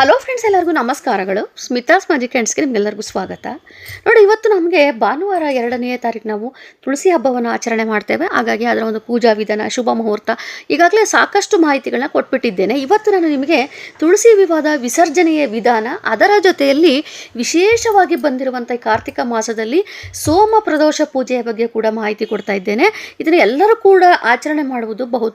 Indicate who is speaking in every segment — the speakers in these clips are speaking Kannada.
Speaker 1: ಹಲೋ ಫ್ರೆಂಡ್ಸ್ ಎಲ್ಲರಿಗೂ ನಮಸ್ಕಾರಗಳು. ಸ್ಮಿತಾಸ್ ಮ್ಯಾಜಿಕ್ ಹ್ಯಾಂಡ್ಸ್ಗೆ ನಿಮಗೆಲ್ಲರಿಗೂ ಸ್ವಾಗತ. ನೋಡಿ, ಇವತ್ತು ನಮಗೆ ಭಾನುವಾರ ಎರಡನೇ ತಾರೀಕು ನಾವು ತುಳಸಿ ಹಬ್ಬವನ್ನು ಆಚರಣೆ ಮಾಡ್ತೇವೆ. ಹಾಗಾಗಿ ಅದರ ಒಂದು ಪೂಜಾ ವಿಧಾನ, ಶುಭ ಮುಹೂರ್ತ ಈಗಾಗಲೇ ಸಾಕಷ್ಟು ಮಾಹಿತಿಗಳನ್ನ ಕೊಟ್ಬಿಟ್ಟಿದ್ದೇನೆ. ಇವತ್ತು ನಾನು ನಿಮಗೆ ತುಳಸಿ ವಿವಾದ ವಿಸರ್ಜನೆಯ ವಿಧಾನ, ಅದರ ಜೊತೆಯಲ್ಲಿ ವಿಶೇಷವಾಗಿ ಬಂದಿರುವಂಥ ಕಾರ್ತಿಕ ಮಾಸದಲ್ಲಿ ಸೋಮ ಪ್ರದೋಷ ಪೂಜೆಯ ಬಗ್ಗೆ ಕೂಡ ಮಾಹಿತಿ ಕೊಡ್ತಾ ಇದ್ದೇನೆ. ಇದನ್ನು ಎಲ್ಲರೂ ಕೂಡ ಆಚರಣೆ ಮಾಡುವುದು ಬಹು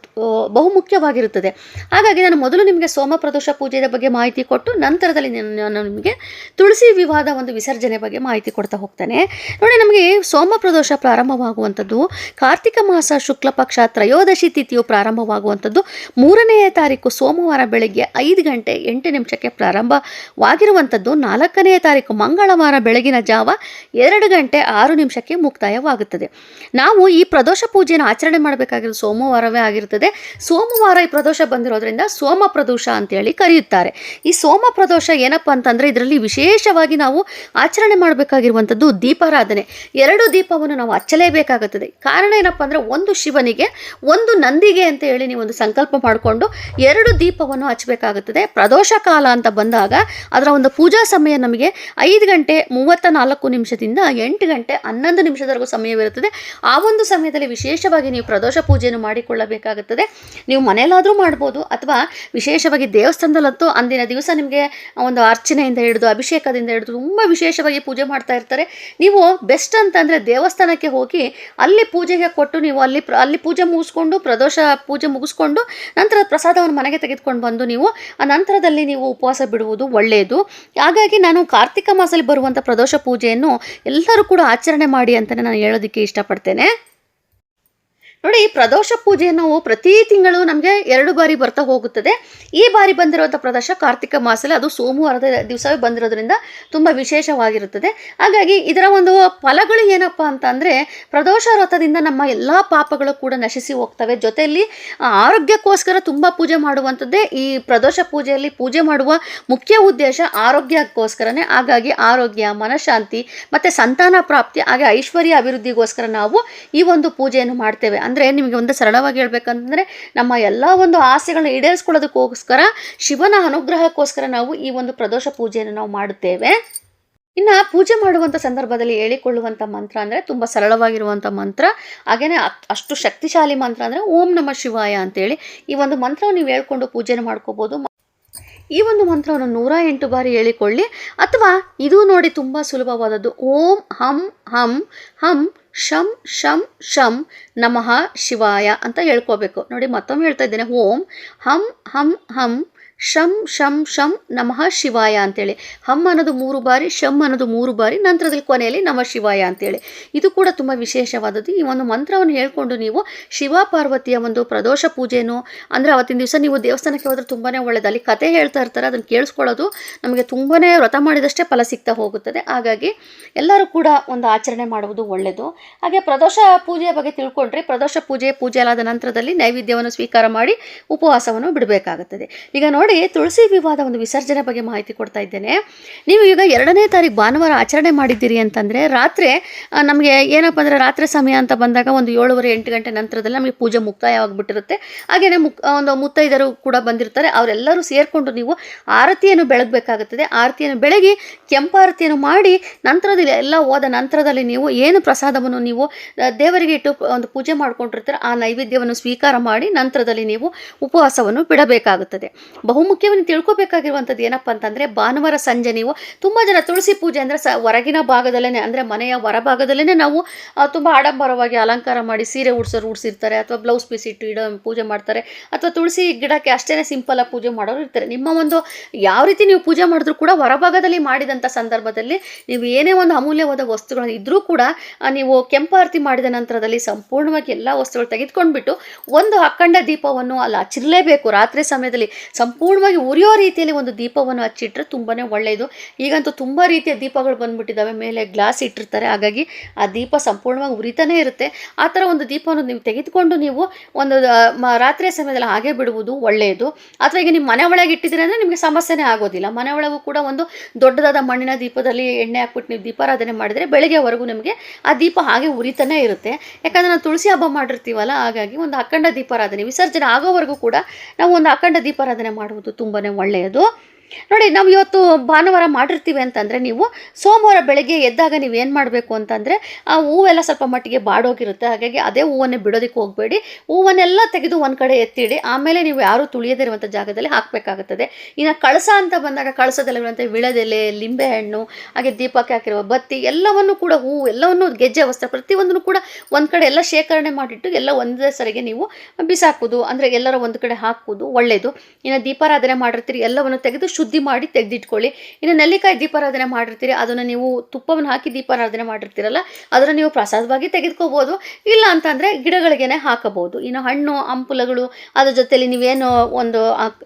Speaker 1: ಬಹುಮುಖ್ಯವಾಗಿರುತ್ತದೆ. ಹಾಗಾಗಿ ನಾನು ಮೊದಲು ನಿಮಗೆ ಸೋಮ ಪ್ರದೋಷ ಪೂಜೆಯ ಬಗ್ಗೆ ಮಾಹಿತಿ ಕೊಟ್ಟು ನಂತರದಲ್ಲಿ ನಾನು ನಿಮಗೆ ತುಳಸಿ ವಿವಾದ ಒಂದು ವಿಸರ್ಜನೆ ಬಗ್ಗೆ ಮಾಹಿತಿ ಕೊಡ್ತಾ ಹೋಗ್ತಾನೆ. ನೋಡಿ, ನಮಗೆ ಸೋಮ ಪ್ರದೋಷ ಪ್ರಾರಂಭವಾಗುವಂಥದ್ದು, ಕಾರ್ತಿಕ ಮಾಸ ಶುಕ್ಲ ಪಕ್ಷ ತ್ರಯೋದಶಿ ತಿಥಿಯು ಪ್ರಾರಂಭವಾಗುವಂಥದ್ದು, ಮೂರನೆಯ ತಾರೀಕು ಸೋಮವಾರ ಬೆಳಗ್ಗೆ ಐದು ಗಂಟೆ ಎಂಟು ನಿಮಿಷಕ್ಕೆ ಪ್ರಾರಂಭವಾಗಿರುವಂಥದ್ದು ನಾಲ್ಕನೆಯ ತಾರೀಕು ಮಂಗಳವಾರ ಬೆಳಗಿನ ಜಾವ ಎರಡು ಗಂಟೆ ಆರು ನಿಮಿಷಕ್ಕೆ ಮುಕ್ತಾಯವಾಗುತ್ತದೆ. ನಾವು ಈ ಪ್ರದೋಷ ಪೂಜೆಯನ್ನು ಆಚರಣೆ ಮಾಡಬೇಕಾಗಿರೋ ಸೋಮವಾರವೇ ಆಗಿರುತ್ತದೆ. ಸೋಮವಾರ ಈ ಪ್ರದೋಷ ಬಂದಿರೋದ್ರಿಂದ ಸೋಮ ಪ್ರದೋಷ ಅಂತೇಳಿ ಕರೆಯುತ್ತಾರೆ. ಈ ಸೋಮ ಪ್ರದೋಷ ಏನಪ್ಪ ಅಂತಂದರೆ ಇದರಲ್ಲಿ ವಿಶೇಷವಾಗಿ ನಾವು ಆಚರಣೆ ಮಾಡಬೇಕಾಗಿರುವಂಥದ್ದು ದೀಪಾರಾಧನೆ. ಎರಡು ದೀಪವನ್ನು ನಾವು ಹಚ್ಚಲೇಬೇಕಾಗುತ್ತದೆ. ಕಾರಣ ಏನಪ್ಪ ಅಂದರೆ ಒಂದು ಶಿವನಿಗೆ, ಒಂದು ನಂದಿಗೆ ಅಂತ ಹೇಳಿ ನೀವು ಒಂದು ಸಂಕಲ್ಪ ಮಾಡಿಕೊಂಡು ಎರಡು ದೀಪವನ್ನು ಹಚ್ಚಬೇಕಾಗುತ್ತದೆ. ಪ್ರದೋಷ ಕಾಲ ಅಂತ ಬಂದಾಗ ಅದರ ಒಂದು ಪೂಜಾ ಸಮಯ ನಮಗೆ ಐದು ಗಂಟೆ ಮೂವತ್ತ ನಾಲ್ಕು ನಿಮಿಷದಿಂದ ಎಂಟು ಗಂಟೆ ಹನ್ನೊಂದು ನಿಮಿಷದವರೆಗೂ ಸಮಯವಿರುತ್ತದೆ. ಆ ಒಂದು ಸಮಯದಲ್ಲಿ ವಿಶೇಷವಾಗಿ ನೀವು ಪ್ರದೋಷ ಪೂಜೆಯನ್ನು ಮಾಡಿಕೊಳ್ಳಬೇಕಾಗುತ್ತದೆ. ನೀವು ಮನೆಯಲ್ಲಾದರೂ ಮಾಡ್ಬೋದು ಅಥವಾ ವಿಶೇಷವಾಗಿ ದೇವಸ್ಥಾನದಲ್ಲಂತೂ ಅಂದಿನ ದಿವಸ ನಿಮಗೆ ಒಂದು ಅರ್ಚನೆಯಿಂದ ಹಿಡಿದು ಅಭಿಷೇಕದಿಂದ ಹಿಡಿದು ತುಂಬ ವಿಶೇಷವಾಗಿ ಪೂಜೆ ಮಾಡ್ತಾ ಇರ್ತಾರೆ. ನೀವು ಬೆಸ್ಟ್ ಅಂತಂದರೆ ದೇವಸ್ಥಾನಕ್ಕೆ ಹೋಗಿ ಅಲ್ಲಿ ಪೂಜೆಗೆ ಕೊಟ್ಟು ನೀವು ಅಲ್ಲಿ ಅಲ್ಲಿ ಪೂಜೆ ಮುಗಿಸ್ಕೊಂಡು, ಪ್ರದೋಷ ಪೂಜೆ ಮುಗಿಸ್ಕೊಂಡು, ನಂತರ ಪ್ರಸಾದವನ್ನು ಮನೆಗೆ ತೆಗೆದುಕೊಂಡು ಬಂದು ನೀವು ಆ ನಂತರದಲ್ಲಿ ನೀವು ಉಪವಾಸ ಬಿಡುವುದು ಒಳ್ಳೆಯದು ಹಾಗಾಗಿ ನಾನು ಕಾರ್ತಿಕ ಮಾಸದಲ್ಲಿ ಬರುವಂಥ ಪ್ರದೋಷ ಪೂಜೆಯನ್ನು ಎಲ್ಲರೂ ಕೂಡ ಆಚರಣೆ ಮಾಡಿ ಅಂತಲೇ ನಾನು ಹೇಳೋದಕ್ಕೆ ಇಷ್ಟಪಡ್ತೇನೆ. ನೋಡಿ ಪ್ರದೋಷ ಪೂಜೆ ನಾವು ಪ್ರತಿ ತಿಂಗಳು ನಮಗೆ ಎರಡು ಬಾರಿ ಬರ್ತಾ ಹೋಗುತ್ತದೆ. ಈ ಬಾರಿ ಬಂದಿರುವಂಥ ಪ್ರದೋಷ ಕಾರ್ತಿಕ ಮಾಸದಲ್ಲಿ ಅದು ಸೋಮವಾರದ ದಿವಸವೇ ಬಂದಿರೋದ್ರಿಂದ ತುಂಬ ವಿಶೇಷವಾಗಿರುತ್ತದೆ. ಹಾಗಾಗಿ ಇದರ ಒಂದು ಫಲಗಳು ಏನಪ್ಪ ಅಂತಂದರೆ, ಪ್ರದೋಷ ವ್ರತದಿಂದ ನಮ್ಮ ಎಲ್ಲ ಪಾಪಗಳು ಕೂಡ ನಶಿಸಿ ಹೋಗ್ತವೆ. ಜೊತೆಯಲ್ಲಿ ಆರೋಗ್ಯಕ್ಕೋಸ್ಕರ ತುಂಬ ಪೂಜೆ ಮಾಡುವಂಥದ್ದೇ ಈ ಪ್ರದೋಷ ಪೂಜೆಯಲ್ಲಿ ಪೂಜೆ ಮಾಡುವ ಮುಖ್ಯ ಉದ್ದೇಶ ಆರೋಗ್ಯಕ್ಕೋಸ್ಕರನೇ. ಹಾಗಾಗಿ ಆರೋಗ್ಯ, ಮನಃಶಾಂತಿ ಮತ್ತು ಸಂತಾನ ಪ್ರಾಪ್ತಿ, ಹಾಗೆ ಐಶ್ವರ್ಯ ಅಭಿವೃದ್ಧಿಗೋಸ್ಕರ ನಾವು ಈ ಒಂದು ಪೂಜೆಯನ್ನು ಮಾಡ್ತೇವೆ. ಅಂದರೆ ನಿಮಗೆ ಒಂದು ಸರಳವಾಗಿ ಹೇಳ್ಬೇಕಂತಂದರೆ ನಮ್ಮ ಎಲ್ಲ ಒಂದು ಆಸೆಗಳನ್ನ ಈಡೇರಿಸ್ಕೊಳ್ಳೋದಕ್ಕೋಸ್ಕರ ಶಿವನ ಅನುಗ್ರಹಕ್ಕೋಸ್ಕರ ನಾವು ಈ ಒಂದು ಪ್ರದೋಷ ಪೂಜೆಯನ್ನು ನಾವು ಮಾಡುತ್ತೇವೆ. ಇನ್ನು ಪೂಜೆ ಮಾಡುವಂಥ ಸಂದರ್ಭದಲ್ಲಿ ಹೇಳಿಕೊಳ್ಳುವಂಥ ಮಂತ್ರ ಅಂದರೆ ತುಂಬ ಸರಳವಾಗಿರುವಂಥ ಮಂತ್ರ. ಹಾಗೆಯೇ ಅಷ್ಟು ಶಕ್ತಿಶಾಲಿ ಮಂತ್ರ ಅಂದರೆ ಓಂ ನಮ ಶಿವಾಯ ಅಂತೇಳಿ ಈ ಒಂದು ಮಂತ್ರವನ್ನು ನೀವು ಹೇಳ್ಕೊಂಡು ಪೂಜೆನ ಮಾಡ್ಕೋಬೋದು. ಈ ಒಂದು ಮಂತ್ರವನ್ನು ನೂರ ಎಂಟು ಬಾರಿ ಹೇಳಿಕೊಳ್ಳಿ. ಅಥವಾ ಇದು ನೋಡಿ ತುಂಬ ಸುಲಭವಾದದ್ದು. ಓಂ ಹಂ ಹಂ ಹಂ ಶಂ ಶಂ ಶಂ ನಮಃ ಶಿವಾಯ ಅಂತ ಹೇಳ್ಕೋಬೇಕು. ನೋಡಿ ಮತ್ತೊಮ್ಮೆ ಹೇಳ್ತಾ ಇದ್ದೇನೆ, ಓಂ ಹಂ ಹಂ ಹಂ ಶಂ ಶಂ ಶಂ ನಮಃ ಶಿವಾಯ ಅಂತೇಳಿ. ಹಮ್ ಅನ್ನೋದು ಮೂರು ಬಾರಿ, ಶಂ ಅನ್ನೋದು ಮೂರು ಬಾರಿ, ನಂತರದಲ್ಲಿ ಕೊನೆಯಲ್ಲಿ ನಮಃ ಶಿವಾಯ ಅಂತೇಳಿ. ಇದು ಕೂಡ ತುಂಬ ವಿಶೇಷವಾದದ್ದು. ಈ ಒಂದು ಮಂತ್ರವನ್ನು ಹೇಳ್ಕೊಂಡು ನೀವು ಶಿವ ಪಾರ್ವತಿಯ ಒಂದು ಪ್ರದೋಷ ಪೂಜೆಯೂ ಅಂದರೆ ಅವತ್ತಿನ ದಿವಸ ನೀವು ದೇವಸ್ಥಾನಕ್ಕೆ ಹೋದರೆ ತುಂಬಾ ಒಳ್ಳೆಯದು ಅಲ್ಲಿ ಕತೆ ಹೇಳ್ತಾ ಇರ್ತಾರೆ, ಅದನ್ನು ಕೇಳಿಸ್ಕೊಳ್ಳೋದು ನಮಗೆ ತುಂಬಾ ವ್ರತ ಮಾಡಿದಷ್ಟೇ ಫಲ ಸಿಗ್ತಾ ಹೋಗುತ್ತದೆ. ಹಾಗಾಗಿ ಎಲ್ಲರೂ ಕೂಡ ಒಂದು ಆಚರಣೆ ಮಾಡುವುದು ಒಳ್ಳೆಯದು ಹಾಗೆ ಪ್ರದೋಷ ಪೂಜೆಯ ಬಗ್ಗೆ ತಿಳ್ಕೊಂಡ್ರೆ ಪ್ರದೋಷ ಪೂಜೆ ಪೂಜೆ ಆದ ನಂತರದಲ್ಲಿ ನೈವೇದ್ಯವನ್ನು ಸ್ವೀಕಾರ ಮಾಡಿ ಉಪವಾಸವನ್ನು ಬಿಡಬೇಕಾಗುತ್ತದೆ. ಈಗ ನೋಡಿ ತುಳಸಿ ವಿವಾದ ಒಂದು ವಿಸರ್ಜನೆ ಬಗ್ಗೆ ಮಾಹಿತಿ ಕೊಡ್ತಾ ಇದ್ದೇನೆ. ನೀವು ಈಗ ಎರಡನೇ ತಾರೀಕು ಭಾನುವಾರ ಆಚರಣೆ ಮಾಡಿದ್ದೀರಿ ಅಂತಂದರೆ, ರಾತ್ರಿ ನಮಗೆ ಏನಪ್ಪ ಅಂದರೆ ರಾತ್ರಿ ಸಮಯ ಅಂತ ಬಂದಾಗ ಒಂದು ಏಳುವರೆ ಎಂಟು ಗಂಟೆ ನಂತರದಲ್ಲಿ ನಮಗೆ ಪೂಜೆ ಮುಕ್ತಾಯವಾಗಿಬಿಟ್ಟಿರುತ್ತೆ. ಹಾಗೆಯೇ ಮುಕ್ ಒಂದು ಮುತ್ತೈದರು ಕೂಡ ಬಂದಿರ್ತಾರೆ. ಅವರೆಲ್ಲರೂ ಸೇರಿಕೊಂಡು ನೀವು ಆರತಿಯನ್ನು ಬೆಳಗಬೇಕಾಗುತ್ತದೆ. ಆರತಿಯನ್ನು ಬೆಳಗಿ ಕೆಂಪಾರತಿಯನ್ನು ಮಾಡಿ ನಂತರದಲ್ಲಿ, ಎಲ್ಲ ಹೋದ ನಂತರದಲ್ಲಿ ನೀವು ಏನು ಪ್ರಸಾದವನ್ನು ನೀವು ದೇವರಿಗೆ ಇಟ್ಟು ಒಂದು ಪೂಜೆ ಮಾಡಿಕೊಂಡಿರ್ತೀರ ಆ ನೈವೇದ್ಯವನ್ನು ಸ್ವೀಕಾರ ಮಾಡಿ ನಂತರದಲ್ಲಿ ನೀವು ಉಪವಾಸವನ್ನು ಬಿಡಬೇಕಾಗುತ್ತದೆ. ಬಹುಮುಖ್ಯವಾಗಿ ತಿಳ್ಕೋಬೇಕಾಗಿರುವಂಥದ್ದು ಏನಪ್ಪ ಅಂತಂದರೆ ಭಾನುವಾರ ಸಂಜೆ ನೀವು ತುಂಬ ಜನ ತುಳಸಿ ಪೂಜೆ ಅಂದರೆ ಸ ಹೊರಗಿನ ಭಾಗದಲ್ಲೇ ಅಂದರೆ ಮನೆಯ ಹೊರಭಾಗದಲ್ಲೇ ನಾವು ತುಂಬ ಆಡಂಬರವಾಗಿ ಅಲಂಕಾರ ಮಾಡಿ ಸೀರೆ ಉಡ್ಸೋರು ಉಡ್ಸಿರ್ತಾರೆ ಅಥವಾ ಬ್ಲೌಸ್ ಪೀಸ್ ಇಟ್ಟು ಇಡೋ ಪೂಜೆ ಮಾಡ್ತಾರೆ ಅಥವಾ ತುಳಸಿ ಗಿಡಕ್ಕೆ ಅಷ್ಟೇ ಸಿಂಪಲಾಗಿ ಪೂಜೆ ಮಾಡೋರು ಇರ್ತಾರೆ. ನಿಮ್ಮ ಒಂದು ಯಾವ ರೀತಿ ನೀವು ಪೂಜೆ ಮಾಡಿದ್ರು ಕೂಡ ಹೊರಭಾಗದಲ್ಲಿ ಮಾಡಿದಂಥ ಸಂದರ್ಭದಲ್ಲಿ ನೀವು ಏನೇ ಒಂದು ಅಮೂಲ್ಯವಾದ ವಸ್ತುಗಳನ್ನು ಇದ್ದರೂ ಕೂಡ ನೀವು ಕೆಂಪಾರತಿ ಮಾಡಿದ ನಂತರದಲ್ಲಿ ಸಂಪೂರ್ಣವಾಗಿ ಎಲ್ಲ ವಸ್ತುಗಳು ತೆಗೆದುಕೊಂಡ್ಬಿಟ್ಟು ಒಂದು ಅಖಂಡ ದೀಪವನ್ನು ಅಲ್ಲಿ ಹಚ್ಚಿರಲೇಬೇಕು. ರಾತ್ರಿ ಸಮಯದಲ್ಲಿ ಸಂಪೂರ್ಣವಾಗಿ ಉರಿಯೋ ರೀತಿಯಲ್ಲಿ ಒಂದು ದೀಪವನ್ನು ಹಚ್ಚಿಟ್ರೆ ತುಂಬಾ ಒಳ್ಳೆಯದು. ಈಗಂತೂ ತುಂಬ ರೀತಿಯ ದೀಪಗಳು ಬಂದುಬಿಟ್ಟಿದ್ದಾವೆ. ಮೇಲೆ ಗ್ಲಾಸ್ ಇಟ್ಟಿರ್ತಾರೆ. ಹಾಗಾಗಿ ಆ ದೀಪ ಸಂಪೂರ್ಣವಾಗಿ ಉರಿತಾನೇ ಇರುತ್ತೆ. ಆ ಥರ ಒಂದು ದೀಪವನ್ನು ನೀವು ತೆಗೆದುಕೊಂಡು ನೀವು ಒಂದು ರಾತ್ರಿಯ ಸಮಯದಲ್ಲಿ ಹಾಗೆ ಬಿಡುವುದು ಒಳ್ಳೆಯದು. ಅಥವಾ ಈಗ ನಿಮ್ಮ ಮನೆ ಒಳಗೆ ಇಟ್ಟಿದ್ದೀರಿ ಅಂದರೆ ನಿಮಗೆ ಸಮಸ್ಯೆನೇ ಆಗೋದಿಲ್ಲ. ಮನೆ ಒಳಗೂ ಕೂಡ ಒಂದು ದೊಡ್ಡದಾದ ಮಣ್ಣಿನ ದೀಪದಲ್ಲಿ ಎಣ್ಣೆ ಹಾಕ್ಬಿಟ್ಟು ನೀವು ದೀಪಾರಾಧನೆ ಮಾಡಿದರೆ ಬೆಳಗ್ಗೆವರೆಗೂ ನಿಮಗೆ ಆ ದೀಪ ಹಾಗೆ ಉರಿತಾನೇ ಇರುತ್ತೆ. ಯಾಕಂದರೆ ನಾವು ತುಳಸಿ ಹಬ್ಬ ಮಾಡಿರ್ತೀವಲ್ಲ, ಹಾಗಾಗಿ ಒಂದು ಅಖಂಡ ದೀಪಾರಾಧನೆ, ವಿಸರ್ಜನೆ ಆಗೋವರೆಗೂ ಕೂಡ ನಾವು ಒಂದು ಅಖಂಡ ದೀಪಾರಾಧನೆ ಮಾಡುವುದು ತುಂಬಾ ಒಳ್ಳೆಯದು. ನೋಡಿ, ನಾವು ಇವತ್ತು ಭಾನುವಾರ ಮಾಡಿರ್ತೀವಿ ಅಂತಂದರೆ ನೀವು ಸೋಮವಾರ ಬೆಳಗ್ಗೆ ಎದ್ದಾಗ ನೀವು ಏನು ಮಾಡಬೇಕು ಅಂತಂದರೆ, ಆ ಹೂವೆಲ್ಲ ಸ್ವಲ್ಪ ಮಟ್ಟಿಗೆ ಬಾಡೋಗಿರುತ್ತೆ. ಹಾಗಾಗಿ ಅದೇ ಹೂವನ್ನೇ ಬಿಡೋದಕ್ಕೆ ಹೋಗಬೇಡಿ. ಹೂವನ್ನೆಲ್ಲ ತೆಗೆದು ಒಂದು ಕಡೆ ಎತ್ತಿಡಿ. ಆಮೇಲೆ ನೀವು ಯಾರೂ ತುಳಿಯದಿರುವಂಥ ಜಾಗದಲ್ಲಿ ಹಾಕಬೇಕಾಗುತ್ತದೆ. ಇನ್ನು ಕಳಸ ಅಂತ ಬಂದಾಗ ಕಳಸದಲ್ಲಿರುವಂಥ ವಿಳದೆಲೆ, ಲಿಂಬೆಹಣ್ಣು, ಹಾಗೆ ದೀಪಕ್ಕೆ ಹಾಕಿರುವ ಬತ್ತಿ, ಎಲ್ಲವನ್ನು ಕೂಡ ಹೂವು ಎಲ್ಲವನ್ನು ಗೆಜ್ಜೆ ವಸ್ತ್ರ ಪ್ರತಿಯೊಂದನ್ನು ಕೂಡ ಒಂದು ಕಡೆ ಎಲ್ಲ ಶೇಖರಣೆ ಮಾಡಿಟ್ಟು ಎಲ್ಲ ಒಂದೇ ಸರಿಗೆ ನೀವು ಬಿಸಾಕೋದು ಅಂದರೆ ಎಲ್ಲರ ಒಂದು ಕಡೆ ಹಾಕೋದು ಒಳ್ಳೆಯದು ಇನ್ನು ದೀಪಾರಾಧನೆ ಮಾಡಿರ್ತೀರಿ, ಎಲ್ಲವನ್ನು ತೆಗೆದು ಶುದ್ಧಿ ಮಾಡಿ ತೆಗೆದಿಟ್ಕೊಳ್ಳಿ. ಇನ್ನು ನೆಲ್ಲಿಕಾಯಿ ದೀಪಾರಾಧನೆ ಮಾಡಿರ್ತೀರಿ, ಅದನ್ನು ನೀವು ತುಪ್ಪವನ್ನು ಹಾಕಿ ದೀಪಾರಾಧನೆ ಮಾಡಿರ್ತೀರಲ್ಲ, ಅದನ್ನು ನೀವು ಪ್ರಸಾದವಾಗಿ ತೆಗೆದುಕೋಬೋದು. ಇಲ್ಲ ಅಂತಂದರೆ ಗಿಡಗಳಿಗೇನೆ ಹಾಕಬಹುದು. ಇನ್ನು ಹಣ್ಣು, ಹಂಪುಲಗಳು, ಅದ್ರ ಜೊತೆಲಿ ನೀವೇನು ಒಂದು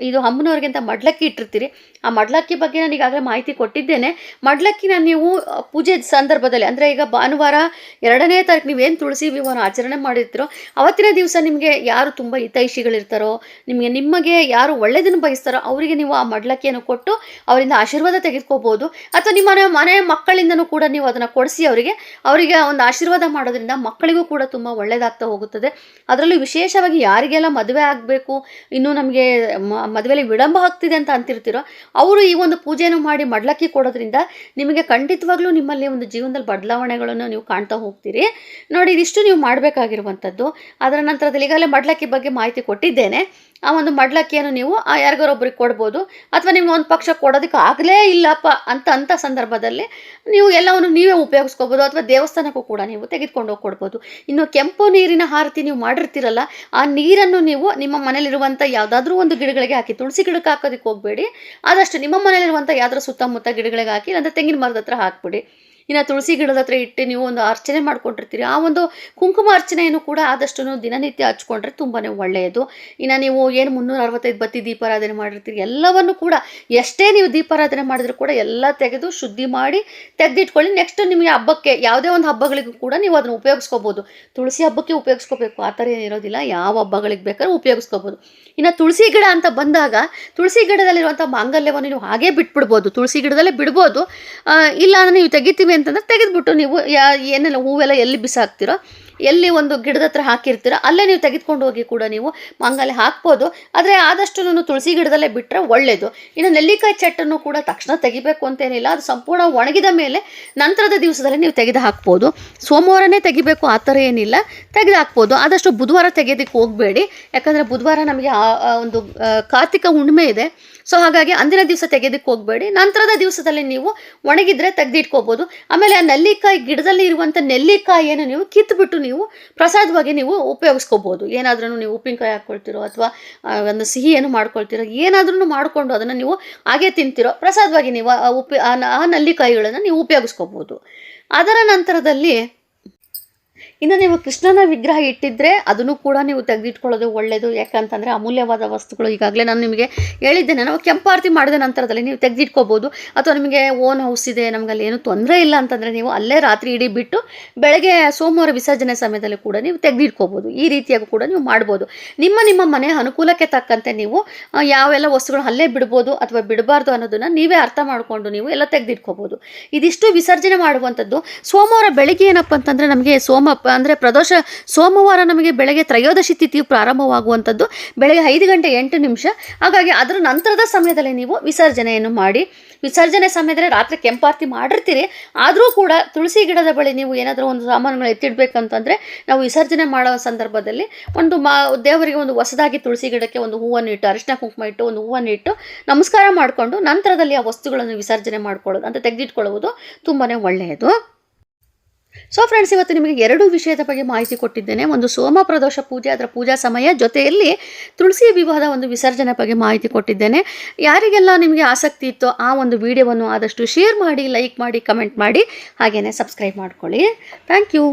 Speaker 1: ಇದು ಅಮ್ಮನವ್ರಿಗಿಂತ ಮಡ್ಲಕ್ಕಿ ಇಟ್ಟಿರ್ತೀರಿ. ಆ ಮಡ್ಲಕ್ಕಿ ಬಗ್ಗೆ ನಾನು ಈಗಾಗಲೇ ಮಾಹಿತಿ ಕೊಟ್ಟಿದ್ದೇನೆ. ಮಡ್ಲಕ್ಕಿನ ನೀವು ಪೂಜೆ ಸಂದರ್ಭದಲ್ಲಿ, ಅಂದರೆ ಈಗ ಭಾನುವಾರ ಎರಡನೇ ತಾರೀಕು ನೀವೇನು ತುಳಸಿ ವಿವಾಹ ಆಚರಣೆ ಮಾಡಿರ್ತೀರೋ, ಅವತ್ತಿನ ದಿವಸ ನಿಮಗೆ ಯಾರು ತುಂಬ ಹಿತೈಷಿಗಳಿರ್ತಾರೋ, ನಿಮಗೆ ನಿಮಗೆ ಯಾರು ಒಳ್ಳೆಯದನ್ನು ಬಯಸ್ತಾರೋ, ಅವರಿಗೆ ನೀವು ಆ ಮಡ್ಲಕ್ಕಿಯನ್ನು ಕೊಟ್ಟು ಅವರಿಂದ ಆಶೀರ್ವಾದ ತೆಗೆದುಕೋಬೋದು. ಅಥವಾ ನಿಮ್ಮ ಮನೆ ಮನೆ ಮಕ್ಕಳಿಂದನೂ ಕೂಡ ನೀವು ಅದನ್ನು ಕೊಡಿಸಿ ಅವರಿಗೆ. ಅವರಿಗೆ ಒಂದು ಆಶೀರ್ವಾದ ಮಾಡೋದ್ರಿಂದ ಮಕ್ಕಳಿಗೂ ಕೂಡ ತುಂಬ ಒಳ್ಳೆಯದಾಗ್ತಾ ಹೋಗುತ್ತದೆ. ಅದರಲ್ಲೂ ವಿಶೇಷವಾಗಿ ಯಾರಿಗೆಲ್ಲ ಮದುವೆ ಆಗಬೇಕು, ಇನ್ನೂ ನಮಗೆ ಮದುವೆಯಲ್ಲಿ ವಿಳಂಬ ಆಗ್ತಿದೆ ಅಂತ ಅಂತಿರ್ತೀರೋ, ಅವರು ಈ ಒಂದು ಪೂಜೆಯನ್ನು ಮಾಡಿ ಮಡ್ಲಕ್ಕಿ ಕೊಡೋದ್ರಿಂದ ನಿಮಗೆ ಖಂಡಿತವಾಗ್ಲೂ ನಿಮ್ಮಲ್ಲಿ ಒಂದು ಜೀವನದಲ್ಲಿ ಬದಲಾವಣೆಗಳನ್ನು ನೀವು ಕಾಣ್ತಾ ಹೋಗ್ತೀರಿ. ನೋಡಿ, ಇದಿಷ್ಟು ನೀವು ಮಾಡಬೇಕಾಗಿರುವಂಥದ್ದು. ಅದರ ನಂತರದಲ್ಲಿ ಈಗಾಗಲೇ ಮಡ್ಲಕ್ಕಿ ಬಗ್ಗೆ ಮಾಹಿತಿ ಕೊಟ್ಟಿದ್ದೇನೆ. ಆ ಒಂದು ಮಡ್ಲಕ್ಕಿಯನ್ನು ನೀವು, ಆ ಯಾರಿಗಾರೊಬ್ರಿಗೆ ಕೊಡ್ಬೋದು, ಅಥವಾ ನಿಮ್ಗೆ ಒಂದು ಪಕ್ಷ ಕೊಡೋದಕ್ಕೆ ಆಗಲೇ ಇಲ್ಲಪ್ಪ ಅಂತ ಅಂಥ ಸಂದರ್ಭದಲ್ಲಿ ನೀವು ಎಲ್ಲವನ್ನು ನೀವೇ ಉಪಯೋಗಿಸ್ಕೋಬೋದು ಅಥವಾ ದೇವಸ್ಥಾನಕ್ಕೂ ಕೂಡ ನೀವು ತೆಗೆದುಕೊಂಡು ಹೋಗಿ ಕೊಡ್ಬೋದು ಇನ್ನು ಕೆಂಪು ನೀರಿನ ಆರತಿ ನೀವು ಮಾಡಿರ್ತೀರಲ್ಲ, ಆ ನೀರನ್ನು ನೀವು ನಿಮ್ಮ ಮನೇಲಿರುವಂಥ ಯಾವುದಾದ್ರೂ ಒಂದು ಗಿಡಗಳಿಗೆ ಹಾಕಿ, ತುಳಸಿ ಗಿಡಕ್ಕೆ ಹಾಕೋದಕ್ಕೆ ಹೋಗಬೇಡಿ. ಆದಷ್ಟು ನಿಮ್ಮ ಮನೇಲಿರುವಂಥ ಯಾವುದಾದ್ರೂ ಸುತ್ತಮುತ್ತ ಗಿಡಗಳಿಗೆ ಹಾಕಿ, ಇಲ್ಲಾಂದರೆ ತೆಂಗಿನ ಮರದ ಹತ್ರ ಹಾಕ್ಬಿಡಿ. ಇನ್ನು ತುಳಸಿ ಗಿಡದ ಹತ್ರ ಇಟ್ಟು ನೀವು ಒಂದು ಅರ್ಚನೆ ಮಾಡ್ಕೊಂಡಿರ್ತೀರಿ. ಆ ಒಂದು ಕುಂಕುಮ ಅರ್ಚನೆಯನ್ನು ಕೂಡ ಆದಷ್ಟು ದಿನನಿತ್ಯ ಹಚ್ಕೊಂಡ್ರೆ ತುಂಬಾ ಒಳ್ಳೆಯದು. ಇನ್ನು ನೀವು ಏನು ಮುನ್ನೂರ ಅರವತ್ತೈದು ಬತ್ತಿ ದೀಪಾರಾಧನೆ ಮಾಡಿರ್ತೀರಿ. ಎಲ್ಲವನ್ನು ಕೂಡ ಎಷ್ಟೇ ನೀವು ದೀಪಾರಾಧನೆ ಮಾಡಿದ್ರು ಕೂಡ ಎಲ್ಲ ತೆಗೆದು ಶುದ್ಧಿ ಮಾಡಿ ತೆಗೆದಿಟ್ಕೊಳ್ಳಿ. ನೆಕ್ಸ್ಟ್ ನಿಮಗೆ ಹಬ್ಬಕ್ಕೆ ಯಾವುದೇ ಒಂದು ಹಬ್ಬಗಳಿಗೂ ಕೂಡ ನೀವು ಅದನ್ನು ಉಪಯೋಗಿಸ್ಕೋಬೋದು. ತುಳಸಿ ಹಬ್ಬಕ್ಕೆ ಉಪಯೋಗಿಸ್ಕೋಬೇಕು. ಆ ಥರ ಏನಿರೋದಿಲ್ಲ. ಯಾವ ಹಬ್ಬಗಳಿಗೆ ಬೇಕಾದ್ರೂ ಉಪಯೋಗಿಸ್ಕೋಬೋದು. ಇನ್ನು ತುಳಸಿ ಗಿಡ ಅಂತ ಬಂದಾಗ ತುಳಸಿ ಗಿಡದಲ್ಲಿರುವಂಥ ಮಾಂಗಲ್ಯವನ್ನು ನೀವು ಹಾಗೇ ಬಿಟ್ಬಿಡ್ಬೋದು. ತುಳಸಿ ಗಿಡದಲ್ಲೇ ಬಿಡ್ಬೋದು. ಇಲ್ಲ ಅಂದರೆ ನೀವು ತೆಗಿತೀವಿ ಅಂತಂದ್ರೆ ತೆಗೆದುಬಿಟ್ಟು ನೀವು ಯಾ ಏನೆಲ್ಲ ಹೂವೆಲ್ಲ ಎಲ್ಲಿ ಬಿಸಾಕ್ತಿರೋ ಎಲ್ಲಿ ಒಂದು ಗಿಡದ ಹತ್ರ ಹಾಕಿರ್ತೀರೋ, ಅಲ್ಲೇ ನೀವು ತೆಗೆದುಕೊಂಡು ಹೋಗಿ ಕೂಡ ನೀವು ಮಾಂಗಲ್ಯ ಹಾಕ್ಬೋದು. ಆದರೆ ಆದಷ್ಟು ತುಳಸಿ ಗಿಡದಲ್ಲೇ ಬಿಟ್ಟರೆ ಒಳ್ಳೆಯದು ಇನ್ನು ನೆಲ್ಲಿಕಾಯಿ ಚಟ್ಟನ್ನು ಕೂಡ ತಕ್ಷಣ ತೆಗಿಬೇಕು ಅಂತೇನಿಲ್ಲ ಅದು ಸಂಪೂರ್ಣ ಒಣಗಿದ ಮೇಲೆ ನಂತರದ ದಿವಸದಲ್ಲಿ ನೀವು ತೆಗೆದು ಹಾಕ್ಬೋದು. ಸೋಮವಾರನೇ ತೆಗಿಬೇಕು ಆ ಥರ ಏನಿಲ್ಲ. ತೆಗೆದು ಹಾಕ್ಬೋದು. ಆದಷ್ಟು ಬುಧವಾರ ತೆಗೆಯೋದಕ್ಕೆ ಹೋಗಬೇಡಿ. ಯಾಕಂದರೆ ಬುಧವಾರ ನಮಗೆ ಆ ಒಂದು ಕಾರ್ತಿಕ ಹುಣ್ಣಿಮೆ ಇದೆ. ಸೊ ಹಾಗಾಗಿ ಅಂದಿನ ದಿವಸ ತೆಗೆದಕ್ಕೆ ಹೋಗಬೇಡಿ. ನಂತರದ ದಿವಸದಲ್ಲಿ ನೀವು ಒಣಗಿದ್ರೆ ತೆಗೆದಿಟ್ಕೋಬೋದು. ಆಮೇಲೆ ಆ ನೆಲ್ಲಿಕಾಯಿ ಗಿಡದಲ್ಲಿ ಇರುವಂಥ ನೆಲ್ಲಿಕಾಯಿಯನ್ನು ನೀವು ಕಿತ್ಬಿಟ್ಟು ನೀವು ಪ್ರಸಾದವಾಗಿ ನೀವು ಉಪಯೋಗಿಸ್ಕೋಬೋದು. ಏನಾದ್ರೂ ನೀವು ಉಪ್ಪಿನಕಾಯಿ ಹಾಕ್ಕೊಳ್ತಿರೋ ಅಥವಾ ಒಂದು ಸಿಹಿಯನ್ನು ಮಾಡ್ಕೊಳ್ತಿರೋ ಏನಾದ್ರೂ ಮಾಡಿಕೊಂಡು ಅದನ್ನು ನೀವು ಹಾಗೆ ತಿಂತಿರೋ, ಪ್ರಸಾದವಾಗಿ ನೀವು ಆ ಉಪ್ಪಿ ಆ ನಲ್ಲಿಕಾಯಿಗಳನ್ನು ನೀವು ಉಪಯೋಗಿಸ್ಕೋಬೋದು. ಅದರ ನಂತರದಲ್ಲಿ ಇನ್ನು ನೀವು ಕೃಷ್ಣನ ವಿಗ್ರಹ ಇಟ್ಟಿದ್ರೆ ಅದನ್ನು ಕೂಡ ನೀವು ತೆಗೆದಿಟ್ಕೊಳ್ಳೋದು ಒಳ್ಳೆಯದು ಯಾಕಂತಂದರೆ ಅಮೂಲ್ಯವಾದ ವಸ್ತುಗಳು ಈಗಾಗಲೇ ನಾನು ನಿಮಗೆ ಹೇಳಿದ್ದೇನೆ. ನಾವು ಕೆಂಪಾರತಿ ಮಾಡಿದ ನಂತರದಲ್ಲಿ ನೀವು ತೆಗೆದಿಟ್ಕೋಬೋದು. ಅಥವಾ ನಿಮಗೆ ಓನ್ ಹೌಸ್ ಇದೆ ನಮ್ಗೆ ಅಲ್ಲಿ ಏನೂ ತೊಂದರೆ ಇಲ್ಲ ಅಂತಂದರೆ ನೀವು ಅಲ್ಲೇ ರಾತ್ರಿ ಇಡೀ ಬಿಟ್ಟು ಬೆಳಗ್ಗೆ ಸೋಮವಾರ ವಿಸರ್ಜನೆ ಸಮಯದಲ್ಲಿ ಕೂಡ ನೀವು ತೆಗೆದಿಟ್ಕೋಬೋದು. ಈ ರೀತಿಯಾಗಿ ಕೂಡ ನೀವು ಮಾಡ್ಬೋದು. ನಿಮ್ಮ ನಿಮ್ಮ ಮನೆ ಅನುಕೂಲಕ್ಕೆ ತಕ್ಕಂತೆ ನೀವು ಯಾವೆಲ್ಲ ವಸ್ತುಗಳು ಅಲ್ಲೇ ಬಿಡ್ಬೋದು ಅಥವಾ ಬಿಡಬಾರ್ದು ಅನ್ನೋದನ್ನು ನೀವೇ ಅರ್ಥ ಮಾಡಿಕೊಂಡು ನೀವು ಎಲ್ಲ ತೆಗೆದಿಟ್ಕೋಬೋದು. ಇದಿಷ್ಟು ವಿಸರ್ಜನೆ ಮಾಡುವಂಥದ್ದು. ಸೋಮವಾರ ಬೆಳಗ್ಗೆ ಏನಪ್ಪ ಅಂತಂದರೆ ನಮಗೆ ಸೋಮ ಅಂದರೆ ಪ್ರದೋಷ ಸೋಮವಾರ ನಮಗೆ ಬೆಳಗ್ಗೆ ತ್ರಯೋದಶಿ ತಿಥಿಯು ಪ್ರಾರಂಭವಾಗುವಂಥದ್ದು. ಬೆಳಗ್ಗೆ ಐದು ಗಂಟೆ ಎಂಟು ನಿಮಿಷ. ಹಾಗಾಗಿ ಅದರ ನಂತರದ ಸಮಯದಲ್ಲಿ ನೀವು ವಿಸರ್ಜನೆಯನ್ನು ಮಾಡಿ. ವಿಸರ್ಜನೆ ಸಮಯದಲ್ಲಿ ರಾತ್ರಿ ಕೆಂಪಾರ್ತಿ ಮಾಡಿರ್ತೀರಿ. ಆದರೂ ಕೂಡ ತುಳಸಿ ಗಿಡದ ಬಳಿ ನೀವು ಏನಾದರೂ ಒಂದು ಸಾಮಾನುಗಳು ಎತ್ತಿಡಬೇಕಂತಂದರೆ ನಾವು ವಿಸರ್ಜನೆ ಮಾಡೋ ಸಂದರ್ಭದಲ್ಲಿ ಒಂದು ಮಾ, ದೇವರಿಗೆ ಒಂದು ಹೊಸದಾಗಿ ತುಳಸಿ ಗಿಡಕ್ಕೆ ಒಂದು ಹೂವನ್ನು ಇಟ್ಟು ಅರಿಶಿನ ಕುಂಕುಮ ಇಟ್ಟು ಒಂದು ಹೂವನ್ನು ಇಟ್ಟು ನಮಸ್ಕಾರ ಮಾಡಿಕೊಂಡು ನಂತರದಲ್ಲಿ ಆ ವಸ್ತುಗಳನ್ನು ವಿಸರ್ಜನೆ ಮಾಡ್ಕೊಳ್ಳೋದು ಅಂತ ತೆಗೆದಿಟ್ಕೊಳ್ಳುವುದು ತುಂಬಾ ಒಳ್ಳೆಯದು. ಸೊ ಫ್ರೆಂಡ್ಸ್ ಇವತ್ತು ನಿಮಗೆ ಎರಡು ವಿಷಯದ ಬಗ್ಗೆ ಮಾಹಿತಿ ಕೊಟ್ಟಿದ್ದೇನೆ. ಒಂದು ಸೋಮ ಪ್ರದೋಷ ಪೂಜೆ, ಅದರ ಪೂಜಾ ಸಮಯ. ಜೊತೆಯಲ್ಲಿ ತುಳಸಿ ವಿವಾಹದ ಒಂದು ವಿಸರ್ಜನೆ ಬಗ್ಗೆ ಮಾಹಿತಿ ಕೊಟ್ಟಿದ್ದೇನೆ. ಯಾರಿಗೆಲ್ಲ ನಿಮಗೆ ಆಸಕ್ತಿ ಇತ್ತೋ ಆ ಒಂದು ವಿಡಿಯೋವನ್ನು ಆದಷ್ಟು ಶೇರ್ ಮಾಡಿ, ಲೈಕ್ ಮಾಡಿ, ಕಮೆಂಟ್ ಮಾಡಿ. ಹಾಗೆಯೇ ಸಬ್ಸ್ಕ್ರೈಬ್ ಮಾಡ್ಕೊಳ್ಳಿ. Thank you.